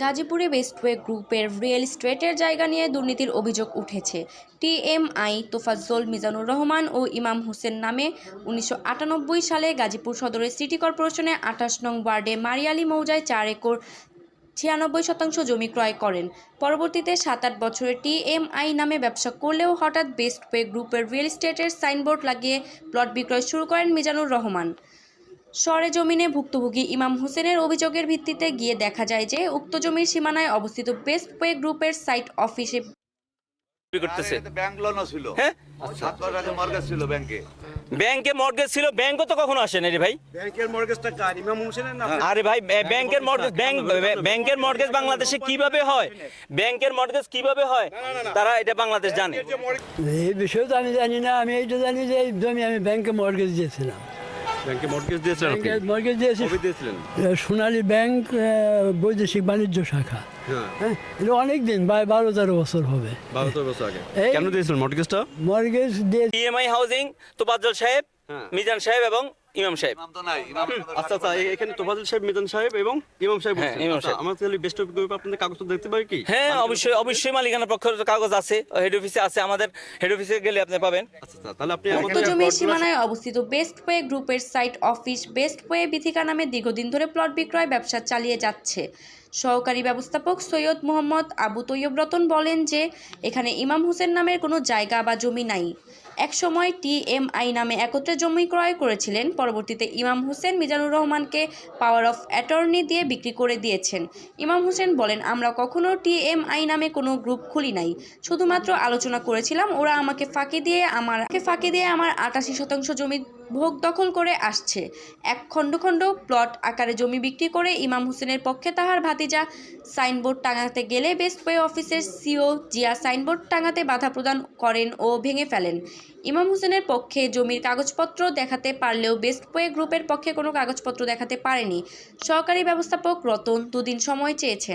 গাজীপুরে বেস্টওয়ে গ্রুপের রিয়েল এস্টেটের জায়গা নিয়ে দুর্নীতির অভিযোগ উঠেছে। টিএমআই তোফাজ্জল মিজানুর রহমান ও ইমাম হোসেন নামে উনিশশো আটানব্বই সালে গাজীপুর সদরের সিটি কর্পোরেশনের আঠাশ নং ওয়ার্ডে মারিয়ালি মৌজায় চার একর ছিয়ানব্বই শতাংশ জমি ক্রয় করেন। পরবর্তীতে সাত আট বছরের টিএমআই নামে ব্যবসা করলেও হঠাৎ বেস্টওয়ে গ্রুপের রিয়েল এস্টেটের সাইনবোর্ড লাগিয়ে প্লট বিক্রয় শুরু করেন মিজানুর রহমান। সরে জমিনে ভুক্তভোগী ইমাম হোসেনের অভিযোগের ভিত্তিতে গিয়ে দেখা যায় যে উক্ত জমির সীমানায় অবস্থিত বেস্টওয়ে গ্রুপের সাইট অফিসে করতেছে। হ্যাঁ? সাত মাস আগে মর্গেজ ছিল ব্যাংকে। ব্যাংকে মর্গেজ ছিল ব্যাংকও তো কখনো আসে রে ভাই। ব্যাংকের মর্গেজটা কার? ইমাম হোসেনের না আরে ভাই ব্যাংকের মর্গেজ ব্যাংক ব্যাংকের মর্গেজ বাংলাদেশে কীভাবে হয়? ব্যাংকের মর্গেজ কীভাবে হয়? তারা এটা বাংলাদেশ জানে। এই বিষয়ে তো আমি জানি না আমি এইটা জানি যে এই জমি আমি ব্যাংকে মর্গেজ দিয়েছিলাম। ব্যাংকে মর্গেজ দিয়েছেন আপনি? মর্গেজ দিয়েছি। কবে দিয়েছিলেন? সোনালী ব্যাংক আহ, বৈদেশিক বাণিজ্য শাখা। হ্যাঁ। হ্যাঁ এটা অনেক দিন বা- বারো তেরো বছর হবে। বারো তেরো বছর আগে। কেন দিয়েছিলেন মর্গেজটা মর্গেজ দিয়ে ইএমআই হাউজিং তোবাজ্জল সাহেব হ্যাঁ। মিজান সাহেব এবং ইমাম সাহেব। আচ্ছা আচ্ছা এখানে তোফাজুল সাহেব মিজান সাহেব এবং ইমাম সাহেব হ্যাঁ, ইমাম আচ্ছা, সাহেব। আমার তাহলে বেস্ট অফ গ্রুপ আপনাদের কাগজ তো দেখতে পারি কি? হ্যাঁ অবশ্যই অবশ্যই মালিকানা পক্ষের কাগজ আছে হেড অফিসে আছে আমাদের হেড অফিসে গেলে আপনি পাবেন। আচ্ছা আচ্ছা, তাহলে আপনি উক্ত আমাদের জমির সীমানায় অবস্থিত বেস্টওয়ে গ্রুপের সাইট অফিস বেস্টওয়ে বিথিকা নামে দীর্ঘদিন ধরে প্লট বিক্রয় ব্যবসা চালিয়ে যাচ্ছে। সহকারী ব্যবস্থাপক সৈয়দ মোহাম্মদ আবু তৈয়ব রতন বলেন যে এখানে ইমাম হোসেন নামের কোনো জায়গা বা জমি নাই। একসময় টিএমআই নামে একত্রে জমি ক্রয় করেছিলেন পরবর্তীতে ইমাম হোসেন মিজানুর রহমানকে পাওয়ার অফ অ্যাটর্নি দিয়ে বিক্রি করে দিয়েছেন। ইমাম হোসেন বলেন, আমরা কখনো টিএমআই নামে কোনো গ্রুপ খুলি নাই। শুধুমাত্র আলোচনা করেছিলাম, ওরা আমাকে ফাঁকি দিয়ে আমার ফাঁকি দিয়ে আমার আটাশি শতাংশ জমি ভোগ দখল করে আসছে। এক খণ্ড খণ্ড প্লট আকারে জমি বিক্রি করে ইমাম হোসেনের পক্ষে তাহার ভাতিজা সাইনবোর্ড টাঙাতে গেলে বেস্টওয়ে অফিসের সিও জিয়া সাইনবোর্ড টাঙাতে বাধা প্রদান করেন ও ভেঙে ফেলেন। ইমাম হোসেনের পক্ষে জমির কাগজপত্র দেখাতে পারলেও বেস্টওয়ে গ্রুপের পক্ষে কোনো কাগজপত্র দেখাতে পারেনি। সহকারী ব্যবস্থাপক রতন দুদিন সময় চেয়েছেন।